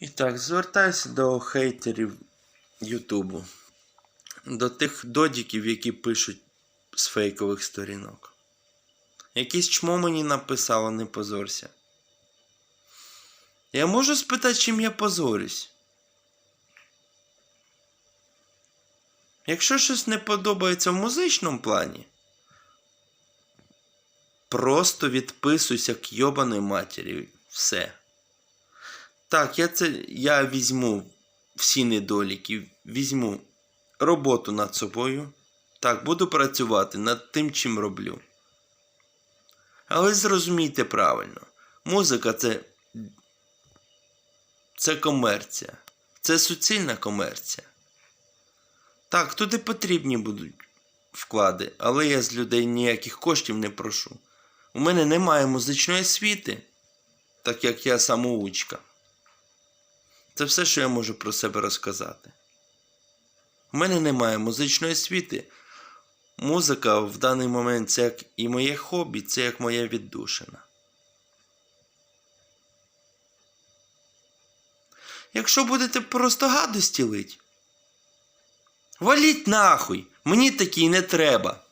І так, звертаюся до хейтерів Ютубу. До тих додіків, які пишуть з фейкових сторінок. Якесь чмо мені написало, не позорся. Я можу спитати, чим я позорюсь? Якщо щось не подобається в музичному плані, просто відписуйся к йобаної матері. Все. Так, я це я візьму всі недоліки, візьму роботу над собою. Так, буду працювати над тим, чим роблю. Але зрозумійте правильно, музика це. Це комерція. Це суцільна комерція. Так, туди потрібні будуть вклади, але я з людей ніяких коштів не прошу. У мене немає музичної освіти, так як я самоучка. Це все, що я можу про себе розказати. У мене немає музичної освіти. Музика в даний момент це як і моє хобі, це як моя віддушина. Якщо будете просто гадості лить, валіть нахуй! Мені такі не треба.